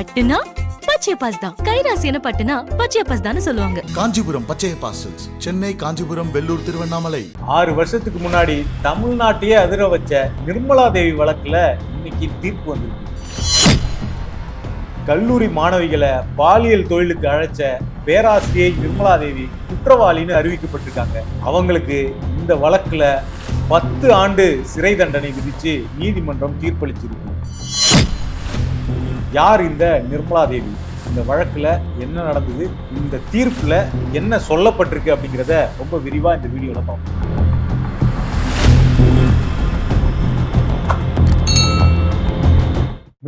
பட்டுனா பச்சையப்பாஸ் தான். கைராசியான பட்டுனா பச்சையப்பாஸ் தான் சொல்லுவாங்க. காஞ்சிபுரம் பச்சைய பாசல்ஸ். சென்னை காஞ்சிபுரம் வெள்ளூர் திருவண்ணாமலை. ஆறு வருஷத்துக்கு முன்னாடி தமிழ்நாட்டையே அதிர வச்ச நிர்மலா தேவி வழக்குல இன்னைக்கு தீர்ப்பு வந்திருக்கு. கல்லூரி மாணவிகளை பாலியல் தொழிலுக்கு அழைச்ச பேராசிரியை நிர்மலா தேவி குற்றவாளின்னு அறிவிக்கப்பட்டிருக்காங்க. அவங்களுக்கு இந்த வழக்குல பத்து ஆண்டு சிறை தண்டனை விதிச்சு நீதிமன்றம் தீர்ப்பளிச்சிருக்கு. யார் இந்த நிர்மலா தேவி? இந்த வழக்கில் என்ன நடந்தது? இந்த தீர்ப்பில் என்ன சொல்லப்பட்டிருக்கு அப்படிங்கிறத ரொம்ப விரிவாக இந்த வீடியோவில் பார்ப்போம்.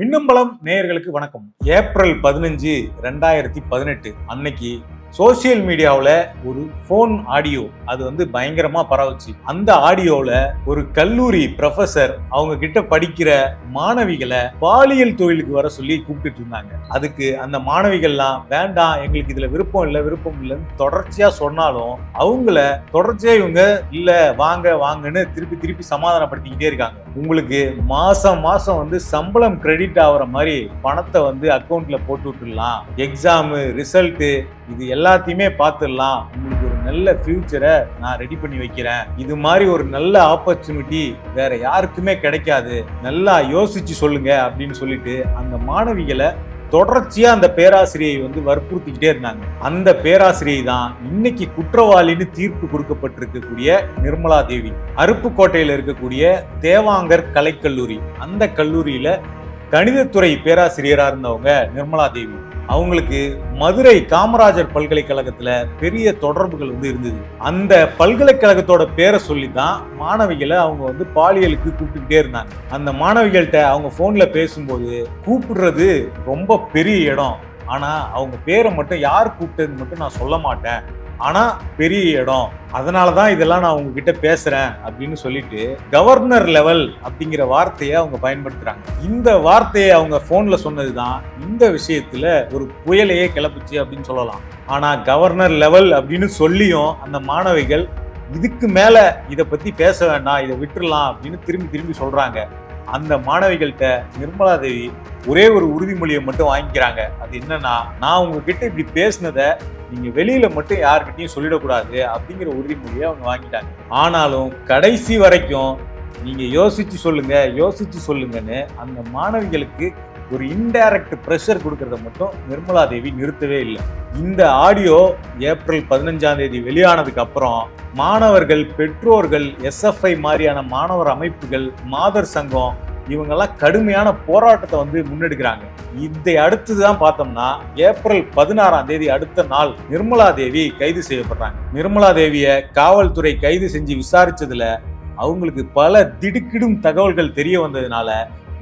மின்னம்பலம் நேயர்களுக்கு வணக்கம். ஏப்ரல் பதினஞ்சு ரெண்டாயிரத்தி பதினெட்டு அன்னைக்கு சோசியல் மீடியாவில் ஒரு ஃபோன் ஆடியோ அது வந்து பயங்கரமாக பரவுச்சு. அந்த ஆடியோவில் ஒரு கல்லூரி ப்ரொஃபசர் அவங்க கிட்ட படிக்கிற மாணவிகளை பாலியல் தொழிலுக்கு வர சொல்லி கூப்பிட்டு இருந்தாங்க. அதுக்கு அந்த மாணவிகள்லாம் வேண்டாம் எங்களுக்கு இதில் விருப்பம் இல்லை விருப்பம் இல்லைன்னு தொடர்ச்சியாக சொன்னாலும் அவங்கள தொடர்ச்சியாக இவங்க இல்லை வாங்க வாங்கன்னு திருப்பி திருப்பி சமாதானப்படுத்திக்கிட்டே இருக்காங்க. உங்களுக்கு மாதம் மாதம் வந்து சம்பளம் கிரெடிட் ஆகிற மாதிரி பணத்தை வந்து அக்கௌண்ட்டில் போட்டு விட்டுடலாம். எக்ஸாமு ரிசல்ட்டு இது எல்லாத்தையுமே பார்த்துடலாம். உங்களுக்கு ஒரு நல்ல ஃபியூச்சரை நான் ரெடி பண்ணி வைக்கிறேன். இது மாதிரி ஒரு நல்ல ஆப்பர்ச்சுனிட்டி வேற யாருக்குமே கிடைக்காது. நல்லா யோசிச்சு சொல்லுங்க அப்படின்னு சொல்லிட்டு அந்த மாணவிகளை தொடர்ச்சியா அந்த பேராசிரியை வந்து வற்புறுத்திக்கிட்டே இருந்தாங்க. அந்த பேராசிரியை தான் இன்னைக்கு குற்றவாளின்னு தீர்ப்பு கொடுக்கப்பட்டிருக்கக்கூடிய நிர்மலா தேவி. அருப்புக்கோட்டையில் இருக்கக்கூடிய தேவாங்கர் கலைக்கல்லூரி. அந்த கல்லூரியில கணிதத்துறை பேராசிரியராக இருந்தவங்க நிர்மலா தேவி. அவங்களுக்கு மதுரை காமராஜர் பல்கலைக்கழகத்துல பெரிய தொடர்புகள் வந்து இருந்தது. அந்த பல்கலைக்கழகத்தோட பேரை சொல்லி தான் மாணவிகளை அவங்க வந்து பாலியலுக்கு கூப்பிட்டுக்கிட்டே இருந்தாங்க. அந்த மாணவிகள்கிட்ட அவங்க போன்ல பேசும்போது கூப்பிடுறது ரொம்ப பெரிய இடம். ஆனா அவங்க பேரை மட்டும் யார் கூப்பிட்டது மட்டும் நான் சொல்ல மாட்டேன். ஆனா பெரிய இடம். அதனால தான் இதெல்லாம் நான் உங்ககிட்ட பேசுறேன் அப்படின்னு சொல்லிட்டு கவர்னர் லெவல் அப்படிங்கிற வார்த்தையை அவங்க பயன்படுத்துறாங்க. இந்த வார்த்தையை அவங்க ஃபோனில் சொன்னதுதான் இந்த விஷயத்தில் ஒரு புயலையே கிளப்புச்சு அப்படின்னு சொல்லலாம். ஆனால் கவர்னர் லெவல் அப்படின்னு சொல்லியும் அந்த மாணவிகள் இதுக்கு மேலே இதை பற்றி பேச வேண்டாம் இதை விட்டுடலாம் அப்படின்னு திரும்பி திரும்பி சொல்கிறாங்க அந்த மாணவிகள்கிட்ட நிர்மலா தேவி ஒரே ஒரு உறுதிமொழியை மட்டும் வாங்கிக்கிறாங்க. அது என்னன்னா நான் உங்ககிட்ட இப்படி பேசினதை நீங்கள் வெளியில் மட்டும் யார்கிட்டையும் சொல்லிடக்கூடாது அப்படிங்கிற உறுதிமொழியை அவங்க வாங்கிட்டாங்க. ஆனாலும் கடைசி வரைக்கும் நீங்கள் யோசித்து சொல்லுங்கள் யோசித்து சொல்லுங்கன்னு அந்த மாணவிகளுக்கு ஒரு இன்டைரக்ட் ப்ரெஷர் கொடுக்கறத மட்டும் நிர்மலா தேவி நிறுத்தவே இல்லை. இந்த ஆடியோ ஏப்ரல் பதினஞ்சாம் தேதி வெளியானதுக்கு அப்புறம் மாணவர்கள் பெற்றோர்கள் எஸ்எஃப்ஐ மாதிரியான மாணவர் அமைப்புகள் மாதர் சங்கம் இவங்கெல்லாம் கடுமையான போராட்டத்தை வந்து முன்னெடுக்கிறாங்க. இதை அடுத்ததுதான் பார்த்தோம்னா ஏப்ரல் பதினாறாம் தேதி அடுத்த நாள் நிர்மலா தேவி கைது செய்யப்படுறாங்க. நிர்மலா தேவியை காவல்துறை கைது செஞ்சு விசாரிச்சதுல அவங்களுக்கு பல திடுக்கிடும் தகவல்கள் தெரிய வந்ததுனால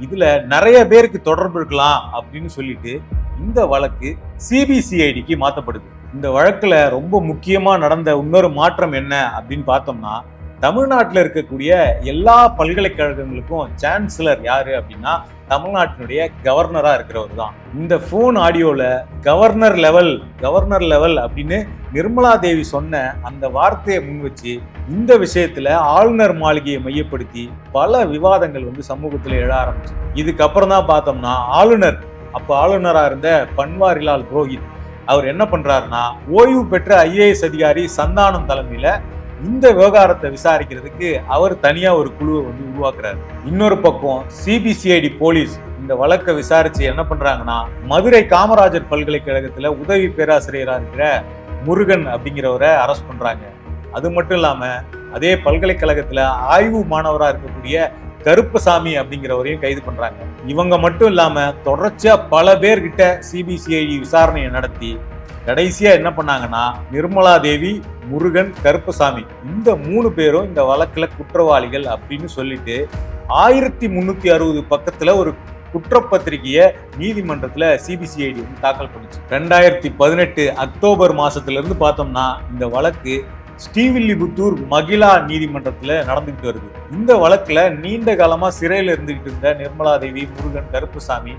இதுல நிறைய பேருக்கு தொடர்பு இருக்கலாம் அப்படின்னு சொல்லிட்டு இந்த வழக்கு சிபிசிஐடிக்கு மாற்றப்படுது இந்த வழக்கில் ரொம்ப முக்கியமாக நடந்த இன்னொரு மாற்றம் என்ன அப்படின்னு பார்த்தோம்னா தமிழ்நாட்டில் இருக்கக்கூடிய எல்லா பல்கலைக்கழகங்களுக்கும் சான்சலர் யாரு அப்படின்னா தமிழ்நாட்டினுடைய கவர்னராக இருக்கிறவர் தான். இந்த ஃபோன் ஆடியோவில் கவர்னர் லெவல் கவர்னர் லெவல் அப்படின்னு நிர்மலா தேவி சொன்ன அந்த வார்த்தையை முன் வச்சு இந்த விஷயத்தில் ஆளுநர் மாளிகையை மையப்படுத்தி பல விவாதங்கள் வந்து சமூகத்தில் எழ ஆரம்பிச்சு இதுக்கப்புறம் தான் பார்த்தோம்னா ஆளுநர் அப்போ ஆளுநராக இருந்த பன்வாரிலால் புரோஹித் அவர் என்ன பண்ணுறாருன்னா ஓய்வு பெற்ற ஐஏஎஸ் அதிகாரி சந்தானம் தலைமையில் இந்த விவகாரத்தை விசாரிக்கிறதுக்கு அவர் தனியா ஒரு குழுவை வந்து உருவாக்குறாரு. இன்னொரு பக்கம் சிபிசிஐடி போலீஸ் இந்த வழக்கை விசாரிச்சு என்ன பண்றாங்கன்னா மதுரை காமராஜர் பல்கலைக்கழகத்துல உதவி பேராசிரியரா இருக்கிற முருகன் அப்படிங்கிறவரை அரெஸ்ட் பண்றாங்க. அது மட்டும் இல்லாம அதே பல்கலைக்கழகத்துல ஆய்வு மாணவரா இருக்கக்கூடிய கருப்பசாமி அப்படிங்கிறவரையும் கைது பண்றாங்க. இவங்க மட்டும் இல்லாம தொடர்ச்சியா பல பேர்கிட்ட சிபிசிஐடி விசாரணையை நடத்தி கடைசியா என்ன பண்ணாங்கன்னா நிர்மலா தேவி முருகன் கருப்பசாமி இந்த மூணு பேரும் இந்த வழக்கில் குற்றவாளிகள் அப்படின்னு சொல்லிட்டு ஆயிரத்தி முன்னூத்தி அறுபது பக்கத்துல ஒரு குற்றப்பத்திரிகைய நீதிமன்றத்துல சிபிசிஐடி வந்து தாக்கல் பண்ணிச்சு. ரெண்டாயிரத்தி பதினெட்டு அக்டோபர் மாசத்துல இருந்து பார்த்தோம்னா இந்த வழக்கு ஸ்ரீவில்லிபுத்தூர் மகிழா நீதிமன்றத்தில் நடந்துகிட்டு வருது. இந்த வழக்கில் நீண்ட காலமாக சிறையில் இருந்துகிட்டு இருந்த நிர்மலா தேவி முருகன் கருப்புசாமி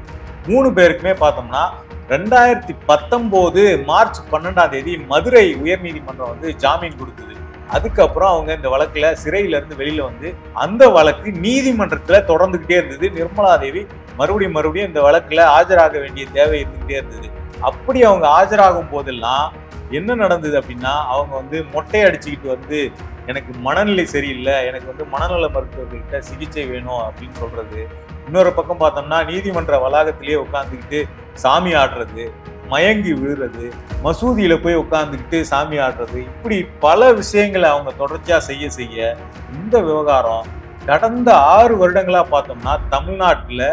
மூணு பேருக்குமே பார்த்தோம்னா ரெண்டாயிரத்தி பத்தொம்போது மார்ச் பன்னெண்டாம் தேதி மதுரை உயர்நீதிமன்றம் வந்து ஜாமீன் கொடுத்தது. அதுக்கப்புறம் அவங்க இந்த வழக்கில் சிறையிலேருந்து வெளியில் வந்து அந்த வழக்கு நீதிமன்றத்தில் தொடர்ந்துக்கிட்டே இருந்தது. நிர்மலா தேவி மறுபடியும் மறுபடியும் இந்த வழக்கில் ஆஜராக வேண்டிய தேவை இருந்துகிட்டே இருந்தது. அப்படி அவங்க ஆஜராகும் போதெல்லாம் என்ன நடந்தது அப்படின்னா அவங்க வந்து மொட்டை அடிச்சுக்கிட்டு வந்து எனக்கு மனநிலை சரியில்லை எனக்கு வந்து மனநல மருத்துவர்கள்ட்ட சிகிச்சை வேணும் அப்படின்னு சொல்றது. இன்னொரு பக்கம் பார்த்தோம்னா நீதிமன்ற வளாகத்திலேயே உட்காந்துக்கிட்டு சாமி ஆடுறது மயங்கி விழுறது மசூதியில போய் உட்காந்துக்கிட்டு சாமி ஆடுறது இப்படி பல விஷயங்களை அவங்க தொடர்ச்சியா செய்ய செய்ய இந்த விவகாரம் கடந்த ஆறு வருடங்களா பார்த்தோம்னா தமிழ்நாட்டில்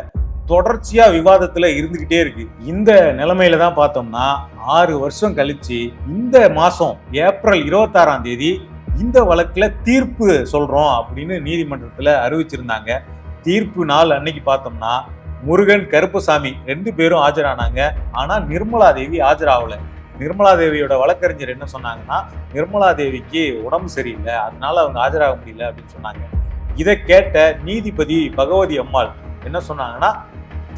தொடர்ச்சியா விவாதத்துல இருந்துகிட்டே இருக்கு. இந்த நிலைமையில தான் பார்த்தோம்னா ஆறு வருஷம் கழிச்சு இந்த மாசம் ஏப்ரல் இருபத்தாறாம் தேதி இந்த வழக்குல தீர்ப்பு சொல்றோம் அப்படின்னு நீதிமன்றத்துல அறிவிச்சிருந்தாங்க. தீர்ப்பு நாள் அன்னைக்கு பார்த்தோம்னா முருகன் கருப்பசாமி ரெண்டு பேரும் ஆஜரானாங்க. ஆனா நிர்மலா தேவி ஆஜராகல. நிர்மலா தேவியோட வழக்கறிஞர் என்ன சொன்னாங்கன்னா நிர்மலா தேவிக்கு உடம்பு சரியில்லை அதனால அவங்க ஆஜராக முடியல அப்படின்னு சொன்னாங்க. இதை கேட்ட நீதிபதி பகவதி அம்மாள் என்ன சொன்னாங்கன்னா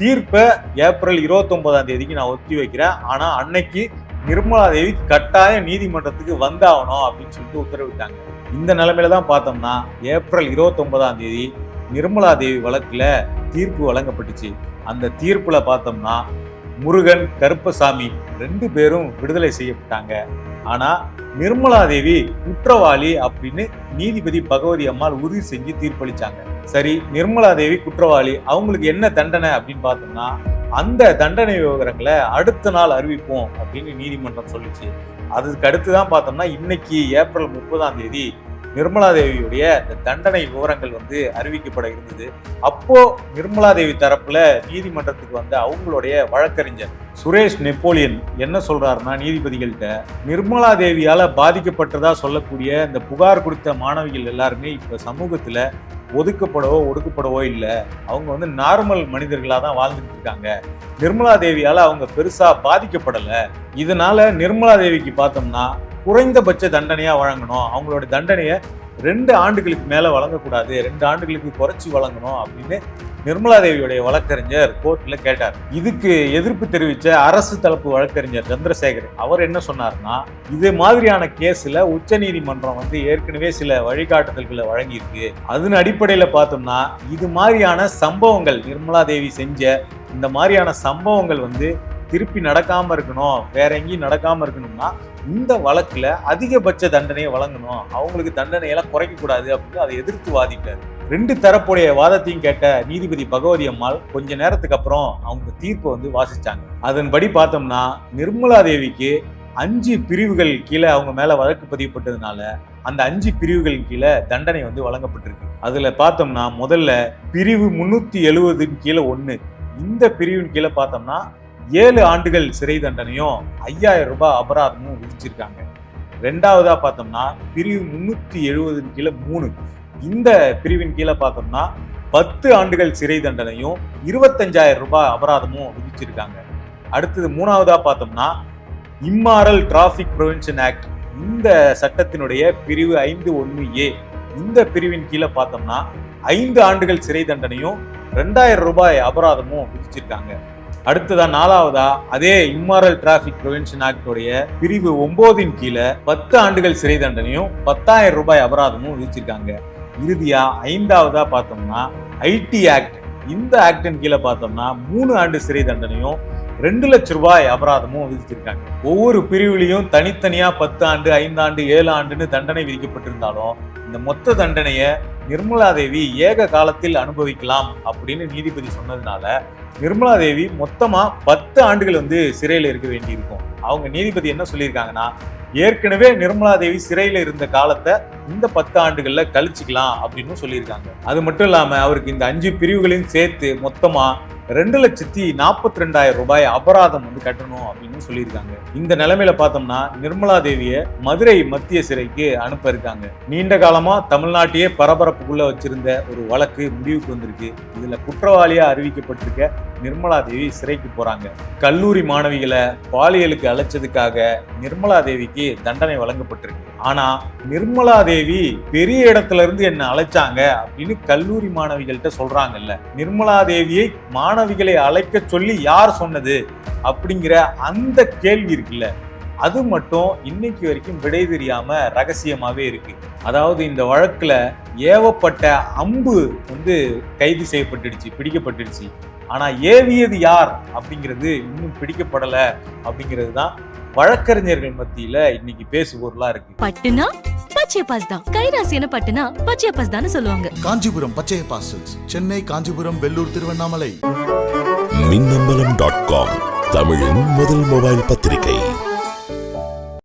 தீர்ப்பை ஏப்ரல் 29 தேதிக்கு நான் ஒத்தி வைக்கிறேன். ஆனால் அன்னைக்கு நிர்மலா தேவி கட்டாயம் நீதிமன்றத்துக்கு வந்தாகணும் அப்படின்னு சொல்லிட்டு உத்தரவிட்டாங்க. இந்த நிலைமையில தான் பார்த்தோம்னா ஏப்ரல் 29 தேதி நிர்மலா தேவி வழக்கில் தீர்ப்பு வழங்கப்பட்டுச்சு. அந்த தீர்ப்பில் பார்த்தோம்னா முருகன் கருப்பசாமி ரெண்டு பேரும் விடுதலை செய்யப்பட்டாங்க. ஆனால் நிர்மலா தேவி குற்றவாளி அப்படின்னு நீதிபதி பகவதி அம்மாள் உறுதி செஞ்சு தீர்ப்பளிச்சாங்க. சரி நிர்மலா தேவி குற்றவாளி அவங்களுக்கு என்ன தண்டனை அப்படின்னு பார்த்தோம்னா அந்த தண்டனை விவரங்களை அடுத்த நாள் அறிவிப்போம் அப்படின்னு நீதிமன்றம் சொல்லிச்சு. அதுக்கு அடுத்து தான் பார்த்தோம்னா இன்னைக்கு ஏப்ரல் முப்பதாம் தேதி நிர்மலா தேவியுடைய இந்த தண்டனை விவரங்கள் வந்து அறிவிக்கப்பட இருந்தது. அப்போ நிர்மலா தேவி தரப்புல நீதிமன்றத்துக்கு வந்த அவங்களுடைய வழக்கறிஞர் சுரேஷ் நெப்போலியன் என்ன சொல்றாருன்னா நீதிபதிகள்கிட்ட நிர்மலா தேவியால பாதிக்கப்பட்டதா சொல்லக்கூடிய இந்த புகார் கொடுத்த மாணவிகள் எல்லாருமே இப்ப சமூகத்துல ஒதுக்கப்படவோ ஒடுக்கப்படவோ இல்லை. அவங்க வந்து நார்மல் மனிதர்களாக தான் வாழ்ந்துட்டு இருக்காங்க. நிர்மலா தேவியால் அவங்க பெருசாக பாதிக்கப்படலை. இதனால நிர்மலா தேவிக்கு பார்த்தோம்னா குறைந்தபட்ச தண்டனையாக வழங்கணும். அவங்களோட தண்டனையை ரெண்டு ஆண்டுகளுக்கு மேலே வழங்கக்கூடாது. ரெண்டு ஆண்டுகளுக்கு குறைச்சி வழங்கணும் அப்படின்னு நிர்மலா தேவியுடைய வழக்கறிஞர் கோர்ட்ல கேட்டார். இதுக்கு எதிர்ப்பு தெரிவித்த அரசு தரப்பு வழக்கறிஞர் சந்திரசேகர் அவர் என்ன சொன்னார்னா இது மாதிரியான கேஸ்ல உச்சநீதிமன்றம் வந்து ஏற்கனவே சில வழிகாட்டுதல்களை வழங்கியிருக்கு. அதன் அடிப்படையில் பார்த்தோம்னா இது மாதிரியான சம்பவங்கள் நிர்மலா தேவி செஞ்ச இந்த மாதிரியான சம்பவங்கள் வந்து திருப்பி நடக்காம இருக்கணும் வேற எங்கேயும் நடக்காம இருக்கணும்னா இந்த வழக்குல அதிகபட்ச தண்டனையை வழங்கணும். அவங்களுக்கு தண்டனையெல்லாம் குறைக்க கூடாது அப்படின்னு அதை எதிர்த்து வாதிட்டாரு. ரெண்டு தரப்புடைய வாதத்தையும் கேட்ட நீதிபதி பகவதி அம்மாள் கொஞ்ச நேரத்துக்கு அப்புறம் அவங்க தீர்ப்பை வந்து வாசிச்சாங்க. அதன்படி பார்த்தோம்னா நிர்மலா தேவிக்கு அஞ்சு பிரிவுகள் கீழே அவங்க மேல வழக்கு பதியப்பட்டதுனால அந்த அஞ்சு பிரிவுகள் கீழே தண்டனை வந்து வழங்கப்பட்டிருக்கு. அதுல பார்த்தோம்னா முதல்ல பிரிவு முன்னூத்தி எழுபதுன் கீழே ஒண்ணு. இந்த பிரிவின் கீழே பார்த்தோம்னா ஏழு ஆண்டுகள் சிறை தண்டனையும் ஐயாயிரம் ரூபாய் அபராதமும் விதிச்சிருக்காங்க. ரெண்டாவதா பார்த்தோம்னா பிரிவு முன்னூத்தி எழுபதுன் கீழே மூணு. இந்த பிரிவின் கீழே பார்த்தோம்னா பத்து ஆண்டுகள் சிறை தண்டனையும் இருபத்தஞ்சாயிரம் ரூபாய் அபராதமும் விதிச்சிருக்காங்க. அடுத்தது மூணாவதா பார்த்தோம்னா இம்மாரல் டிராஃபிக் ப்ரிவென்ஷன் ஆக்ட் இந்த சட்டத்தினுடைய பிரிவு ஐந்து ஒன்று ஏ. இந்த பிரிவின் கீழே பார்த்தோம்னா ஐந்து ஆண்டுகள் சிறை தண்டனையும் ரெண்டாயிரம் ரூபாய் அபராதமும் விதிச்சிருக்காங்க. அடுத்ததா நாலாவதா அதே இம்மாரல் டிராபிக் ப்ரிவென்ஷன் ஆக்டோடைய பிரிவு ஒன்பதின் கீழே பத்து ஆண்டுகள் சிறை தண்டனையும் பத்தாயிரம் ரூபாய் அபராதமும் விதிச்சிருக்காங்க. இறுதியாக ஐந்தாவதாக பார்த்தோம்னா ஐடி ஆக்ட். இந்த ஆக்டின் கீழே பார்த்தோம்னா மூணு ஆண்டு சிறை தண்டனையும் ரெண்டு லட்ச ரூபாய் அபராதமும் விதிச்சிருக்காங்க. ஒவ்வொரு பிரிவுலையும் தனித்தனியாக பத்து ஆண்டு ஐந்தாண்டு ஏழு ஆண்டுன்னு தண்டனை விதிக்கப்பட்டிருந்தாலும் இந்த மொத்த தண்டனையை நிர்மலா தேவி ஏக காலத்தில் அனுபவிக்கலாம் அப்படின்னு நீதிபதி சொன்னதுனால நிர்மலா தேவி மொத்தமாக பத்து ஆண்டுகள் வந்து சிறையில் இருக்க வேண்டியிருக்கும். அவங்க நீதிபதி என்ன சொல்லியிருக்காங்கன்னா ஏற்கனவே நிர்மலா தேவி சிறையில் இருந்த காலத்தை இந்த பத்து ஆண்டுகளில் கழிச்சுக்கலாம் அப்படின்னு சொல்லியிருக்காங்க. அது மட்டும் இல்லாமல் அவருக்கு இந்த அஞ்சு பிரிவுகளையும் சேர்த்து மொத்தமாக ரெண்டு லட்சத்தி நாற்பத்தி ரெண்டாயிரம் ரூபாய் அபராதம் வந்து கட்டணும் அப்படின்னு சொல்லியிருக்காங்க. இந்த நிலைமையில பார்த்தோம்னா நிர்மலா தேவியை மதுரை மத்திய சிறைக்கு அனுப்ப இருக்காங்க நீண்ட காலமா தமிழ்நாட்டையே பரபரப்புக்குள்ள வச்சிருந்த ஒரு வழக்கு முடிவுக்கு வந்திருக்கு. இதுல குற்றவாளியா அறிவிக்கப்பட்டிருக்க நிர்மலா தேவி சிறைக்கு போறாங்க. கல்லூரி மாணவிகளை பாலியலுக்கு அழைச்சதுக்காக நிர்மலா தேவிக்கு தண்டனை வழங்கப்பட்டிருக்கு. ஆனா நிர்மலா தேவி பெரிய இடத்துல இருந்து என்ன அழைச்சாங்க அப்படின்னு கல்லூரி மாணவிகள்கிட்ட சொல்றாங்கல்ல. நிர்மலா தேவியை மாணவிகளை அழைக்க சொல்லி யார் சொன்னது அப்படிங்கிற அந்த கேள்வி இருக்குல்ல. அது மட்டும் இன்னைக்கு வரைக்கும் விடை தெரியாம ரகசியமாவே இருக்கு. அதாவது இந்த வழக்குல ஏவப்பட்ட அம்பு வந்து கைது செய்யப்பட்டுடுச்சு பிடிக்கப்பட்டுடுச்சு. ஆனா ஏவியது யார் அப்படிங்கிறது இன்னும் பிடிக்கப்படல அப்படிங்கிறது தான் வழக்கறிஞர்கள் மத்தியில இன்னைக்கு பேசுபொருளா இருக்கு. பட்டுனா பச்சையப்பாஸ் தான். கைராசி என்ன பட்டுனா பச்சையப்பாஸ் தானே சொல்லுவாங்க. Kanchipuram Pachaiyappa silks Chennai Kanchipuram Vellore Tiruvannamalai. Minnambalam dot com தமிழின் முதல் மொபைல் பத்திரிகை.